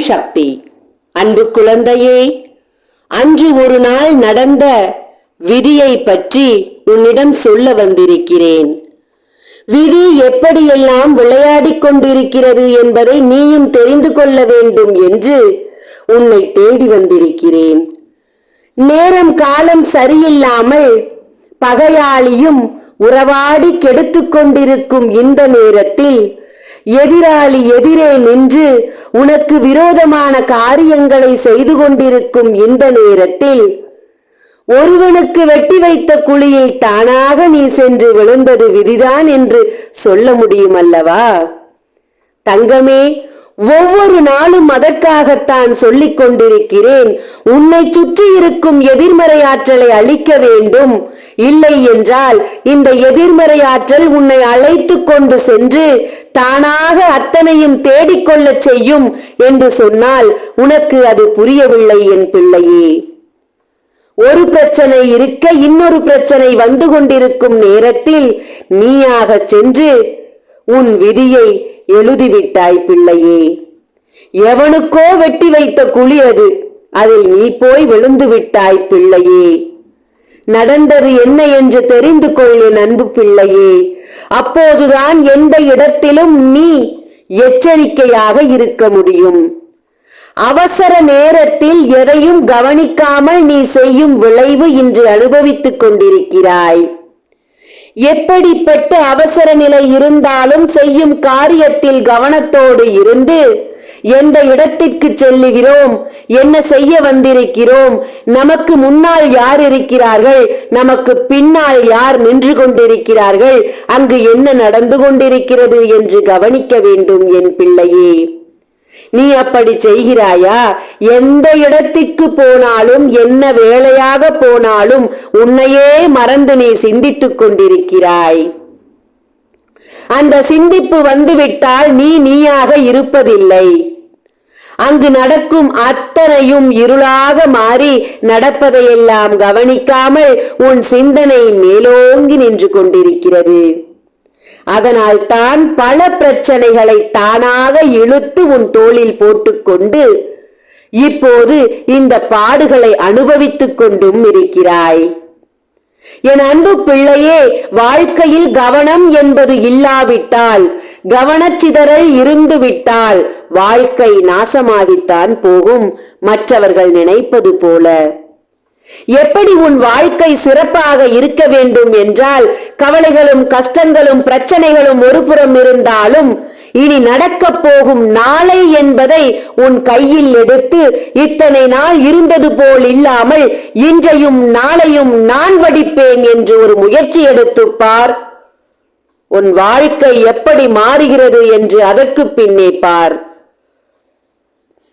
சக்தி. அன்பு குழந்தையே அன்று ஒரு நாள் நடந்த விதியை பற்றி உன்னிடம் சொல்ல வந்திருக்கிறேன். விதி எப்படியெல்லாம் விளையாடிக் கொண்டிருக்கிறது என்பதை நீயும் தெரிந்து கொள்ள வேண்டும் என்று உன்னை தேடி வந்திருக்கிறேன். நேரம் காலம் சரியில்லாமல் பகையாளியும் உறவாடி கெடுத்துக்கொண்டிருக்கும் இந்த நேரத்தில் எதிராளி எதிரே நின்று உனக்கு விரோதமான காரியங்களை செய்து கொண்டிருக்கும் இந்த நேரத்தில் ஒருவனுக்கு வெட்டி வைத்த குழியில் தானாக நீ சென்று விழுந்தது விதிதான் என்று சொல்ல முடியும் அல்லவா? தங்கமே ஒவ்வொரு நாளும் அதற்காகத்தான் சொல்லிக் கொண்டிருக்கிறேன். உன்னை சுற்றி இருக்கும் எதிர்மறை ஆற்றலை அழிக்க வேண்டும். இல்லை என்றால் இந்த எதிர்மறை ஆற்றல் உன்னை அழைத்து கொண்டு சென்று தானாக அத்தனையும் தேடிக்கொள்ளச் செய்யும் என்று சொன்னால் உனக்கு அது புரியவில்லை என் பிள்ளையே. ஒரு பிரச்சனை இருக்க இன்னொரு பிரச்சனை வந்து கொண்டிருக்கும் நேரத்தில் நீயாக சென்று உன் விதியை எழுதிவிட்டாய் பிள்ளையே. எவனுக்கோ வெட்டி வைத்த குழி அது அதில் நீ போய் விழுந்து விட்டாய் பிள்ளையே. நடந்தது என்ன என்று தெரிந்து கொள் என் அன்பு பிள்ளையே. அப்போதுதான் எந்த இடத்திலும் நீ எச்சரிக்கையாக இருக்க முடியும். அவசர நேரத்தில் எதையும் கவனிக்காமல் நீ செய்யும் விளைவு இன்று அனுபவித்துக் கொண்டிருக்கிறாய். எப்படிப்பட்ட அவசர நிலை இருந்தாலும் செய்யும் காரியத்தில் கவனத்தோடு இருந்து எந்த இடத்திற்கு செல்லுகிறோம்? என்ன செய்ய வந்திருக்கிறோம்? நமக்கு முன்னால் யார் இருக்கிறார்கள்? நமக்கு பின்னால் யார் நின்று கொண்டிருக்கிறார்கள்? அங்கு என்ன நடந்து கொண்டிருக்கிறது என்று கவனிக்க வேண்டும் என் பிள்ளையே. நீ அப்படி செய்கிறாயா? எந்த இடத்திற்கு போனாலும் என்ன வேலையாக போனாலும் உன்னையே மறந்து நீ சிந்தித்துக் கொண்டிருக்கிறாய். அந்த சிந்திப்பு வந்துவிட்டால் நீ நீயாக இருப்பதில்லை. அங்கு நடக்கும் அத்தனையும் இருளாக மாறி நடப்பதையெல்லாம் கவனிக்காமல் உன் சிந்தனை மேலோங்கி நின்று கொண்டிருக்கிறது. அதனால் தான் பல பிரச்சனைகளை தானாக இழுத்து உன் தோளில் போட்டுக்கொண்டு இப்போது இந்த பாடுகளை அனுபவித்துக் கொண்டும் இருக்கிறாய். என் அன்பு பிள்ளையே வாழ்க்கையில் கவனம் என்பது இல்லாவிட்டால் கவனச்சிதறல் இருந்து விட்டால் வாழ்க்கை நாசமாகித்தான் போகும் மற்றவர்கள் நினைப்பது போல. எப்படி உன் வாழ்க்கை சிறப்பாக இருக்க வேண்டும் என்றால் கவலைகளும் கஷ்டங்களும் பிரச்சனைகளும் ஒருபுறம் இருந்தாலும் இனி நடக்கப் போகும் நாளை என்பதை உன் கையில் எடுத்து இத்தனை நாள் இருந்தது போல் இல்லாமல் இன்றையும் நாளையும் நான் வடிப்பேன் என்று ஒரு முயற்சி எடுத்துப் பார். உன் வாழ்க்கை எப்படி மாறுகிறது என்று அதற்கு பின்னே பார்.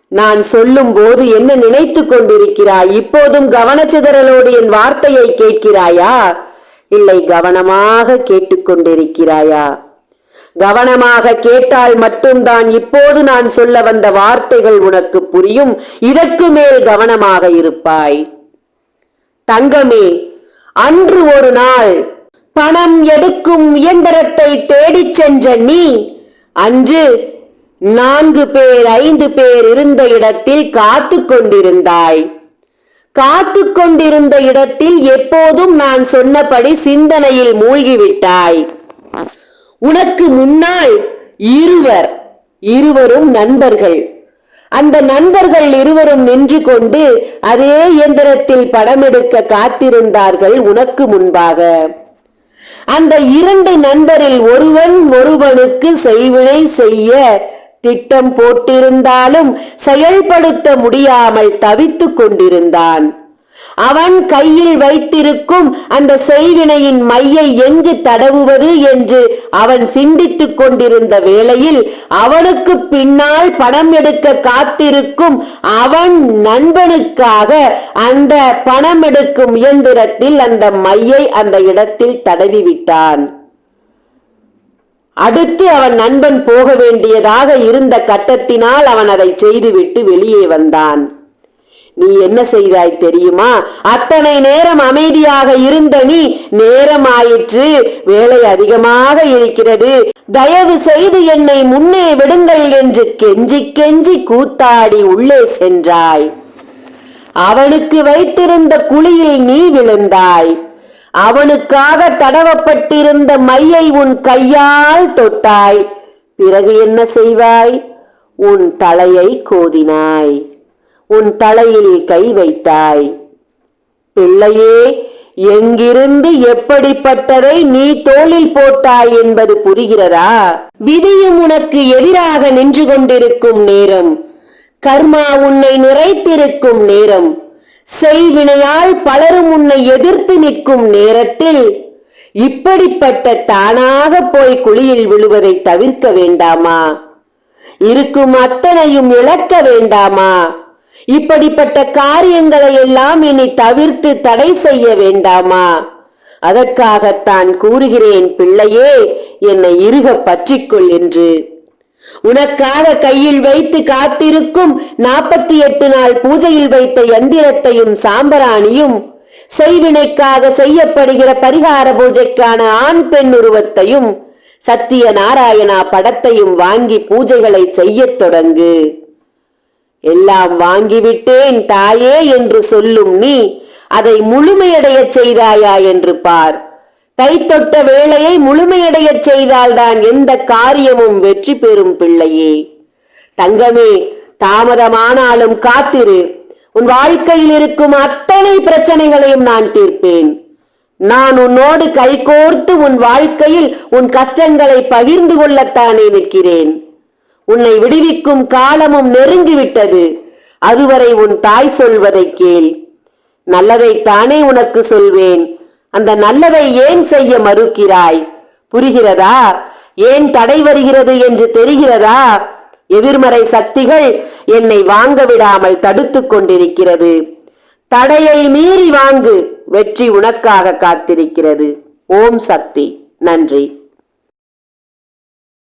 நான் சொல்லும் போது என்ன நினைத்துக் கொண்டிருக்கிறாய்? இப்போதும் கவனச்சிதறலோடு என் வார்த்தையை கேட்கிறாயா? இல்லை கவனமாக கேட்டுக்கொண்டிருக்கிறாயா கவனமாக கேட்டால் மட்டும்தான் இப்போது நான் சொல்ல வந்த வார்த்தைகள் உனக்கு புரியும். இதற்கு மேல் கவனமாக இருப்பாய். தங்கமே அன்று ஒரு நாள் பணம் எடுக்கும் இயந்திரத்தை தேடிச் சென்ற நீ அன்று நான்கு பேர் ஐந்து பேர் இருந்த இடத்தில் காத்து கொண்டிருந்தாய். காத்து கொண்டிருந்த இடத்தில் எப்போதும் நான் சொன்னபடி சிந்தனையில் மூழ்கிவிட்டாய். உனக்கு முன்னால் இருவர் இருவரும் நண்பர்கள். அந்த நண்பர்கள் இருவரும் நின்று கொண்டு அதே இயந்திரத்தில் படம் எடுக்க காத்திருந்தார்கள் உனக்கு முன்பாக. அந்த இரண்டு நண்பரில் ஒருவன் ஒருவனுக்கு செய்வினை செய்ய திட்டம் போட்டிருந்தாலும் செயல்படுத்த முடியாமல் தவித்துக் கொண்டிருந்தான். அவன் கையில் வைத்திருக்கும் அந்த செய்வினையின் மையை எங்கு தடவுவது என்று அவன் சிந்தித்துக் கொண்டிருந்த வேளையில் அவனுக்கு பின்னால் பணம் எடுக்க காத்திருக்கும் அவன் நண்பனுக்காக அந்த பணம் எடுக்கும் இயந்திரத்தில் அந்த மையை அந்த இடத்தில் தடவி விட்டான் அடுத்து அவன் நண்பன் போக வேண்டியதாக இருந்த கட்டத்தினால் அவன் அதை செய்துவிட்டு வெளியே வந்தான். நீ என்ன செய்தாய் தெரியுமா? அத்தனை நேரம் அமைதியாக இருந்த நீ நேரம் ஆயிற்று வேலை அதிகமாக இருக்கிறது. தயவு செய்து என்னை முன்னே விடுங்கள் என்று கெஞ்சி கெஞ்சி கூத்தாடி உள்ளே சென்றாய். அவனுக்கு வைத்திருந்த குழியில் நீ விழுந்தாய். அவனுக்காக தடவப்பட்டிருந்த மையை உன் கையால் தொட்டாய். பிறகு என்ன செய்வாய்? உன் தலையை கோதினாய். உன் தலையில் கை வைத்தாய். பிள்ளையே எங்கிருந்து எப்படிப்பட்டதை நீ தோளில் போட்டாய் என்பது புரிகிறதா? விதியும் உனக்கு எதிராக நின்று கொண்டிருக்கும் நேரம். கர்மா உன்னை நிறைத்திருக்கும் நேரம். செய்வினையால் பலரும் உன்னை எதிர்த்து நிற்கும் நேரத்தில். இப்படிப்பட்ட தானாக போய் குழியில் விழுவதை தவிர்க்க வேண்டாமா? இருக்கும் அத்தனையும் இழக்க வேண்டாமா? இப்படிப்பட்ட காரியங்களை எல்லாம் இனி தவிர்த்து தடை செய்ய வேண்டாமா? அதற்காகத்தான் கூறுகிறேன் பிள்ளையே என்னை இறுக பற்றிக்கொள் என்று. உனக்காக கையில் வைத்து காத்திருக்கும் நாற்பத்தி எட்டு நாள் பூஜையில் வைத்த எந்திரத்தையும் சாம்பராணியும் செய்வினைக்காக செய்யப்படுகிற பரிகார பூஜைக்கான ஆண் பெண் உருவத்தையும் சத்திய நாராயணா படத்தையும் வாங்கி பூஜைகளை செய்யத் தொடங்கு. எல்லாம் வாங்கிவிட்டேன் தாயே என்று சொல்லும் நீ அதை முழுமையடையச் செய்தாயா என்று பார். கை தொட்ட வேலையை முழுமையடையச் செய்தால்தான் எந்த காரியமும் வெற்றி பெறும் பிள்ளையே. தங்கமே தாமதமானாலும் காத்திரு. உன் வாழ்க்கையில் இருக்கும் அத்தனை பிரச்சனைகளையும் நான் தீர்ப்பேன். நான் உன்னோடு கைகோர்த்து உன் வாழ்க்கையில் உன் கஷ்டங்களை பகிர்ந்து கொள்ளத்தானே நிற்கிறேன். உன்னை விடுவிக்கும் காலமும் நெருங்கிவிட்டது. அதுவரை உன் தாய் சொல்வதை கேள். நல்லதைத்தானே உனக்கு சொல்வேன். அந்த நல்லதை ஏன் செய்ய மறுக்கிறாய்? புரிகிறதா? ஏன் தடை வருகிறது என்று தெரிகிறதா? எதிர்மறை சக்திகள் என்னை வாங்க விடாமல் தடுத்து கொண்டிருக்கிறது. தடையை மீறி வாங்கு. வெற்றி உனக்காக காத்திருக்கிறது. ஓம் சக்தி. நன்றி.